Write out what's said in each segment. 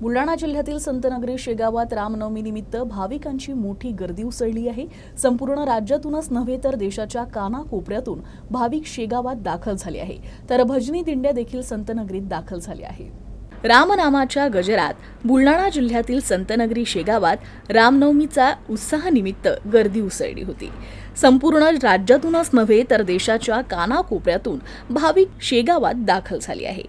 बुलढाणा जिल्ह्यातील संतनगरी शेगावात रामनवमीनिमित्त भाविकांची मोठी गर्दी उसळली आहे. संपूर्ण राज्यातूनच नव्हे तर देशाच्या कानाकोपऱ्यातून भाविक शेगावात दाखल झाले आहे. तर भजनी दिंड्या देखील संतनगरीत दाखल झाल्या आहेत. रामनामाच्या गजरात बुलढाणा जिल्ह्यातील संतनगरी शेगावात रामनवमीचा उत्साहानिमित्त गर्दी उसळली होती. संपूर्ण राज्यातूनच नव्हे तर देशाच्या कानाकोपऱ्यातून भाविक शेगावात दाखल झाले आहे.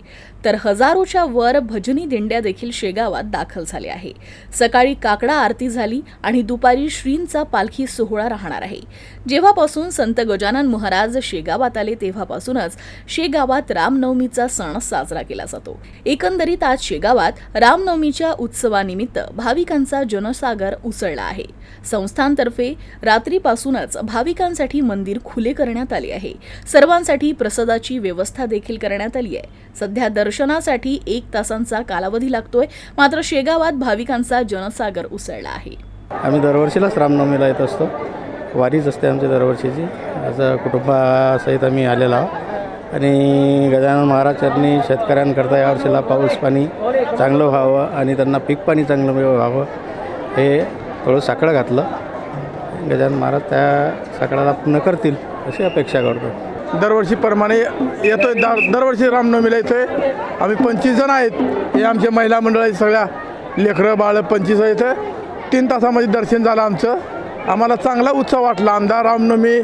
तर हजारोच्या वर भजनी दिंड्या देखील शेगावात दाखल झाली आहे. सकाळी काकडा आरती झाली आणि दुपारी श्रींचा पालखी सोहळा राहणार आहे. जेव्हापासून संत गजानन महाराज शेगावात आले तेव्हापासूनच शेगावात रामनवमीचा सण साजरा केला जातो. एकंदरीत आज शेगावात रामनवमीच्या उत्सवानिमित्त भाविकांचा जनसागर उसळला आहे. संस्थांतर्फे रात्रीपासूनच भाविकांसाठी मंदिर खुले करण्यात आले आहे. सर्वांसाठी प्रसादाची व्यवस्था देखील करण्यात आली आहे. सध्या दर्शनासाठी एक तासांचा कालावधी लागतोय मात्र शेगावात भाविकांचा जनसागर उसळला आहे. आम्ही दरवर्षीलाच रामनवमीला येत असतो. वारीच असते आमची दरवर्षीची. असं कुटुंबासहित आम्ही आलेलो आहोत. आणि गजानन महाराजांनी शेतकऱ्यांकरता यावर्षीला पाऊस पाणी चांगलं व्हावं आणि त्यांना पीक पाणी चांगलं व्हावं हे थोडं साकडं घातलं. गजानन महाराज त्या साकडाला पूर्ण करतील अशी अपेक्षा करतो. दरवर्षीप्रमाणे येतोय. दर दरवर्षी रामनवमीला येतोय. आम्ही पंचवीस जण आहेत. हे आमचे महिला मंडळ आहेत सगळ्या. लेकरं बाळं पंचवीस आहेत. तीन तासामध्ये दर्शन झालं आमचं. आम्हाला चांगला उत्सव वाटला. आमदार रामनवमी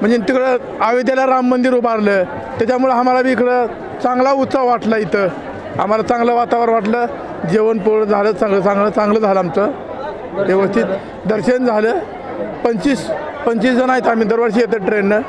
म्हणजे तिकडं अयोध्येला राम मंदिर उभारलं. त्याच्यामुळं आम्हाला बी इकडं चांगला उत्साह वाटला इथं. आम्हाला चांगलं वातावरण वाटलं. जेवण पोळ झालं चांगलं चांगलं चांगलं झालं आमचं. व्यवस्थित दर्शन झालं. पंचवीस पंचवीस जण आहेत आम्ही दरवर्षी येतो ट्रेननं.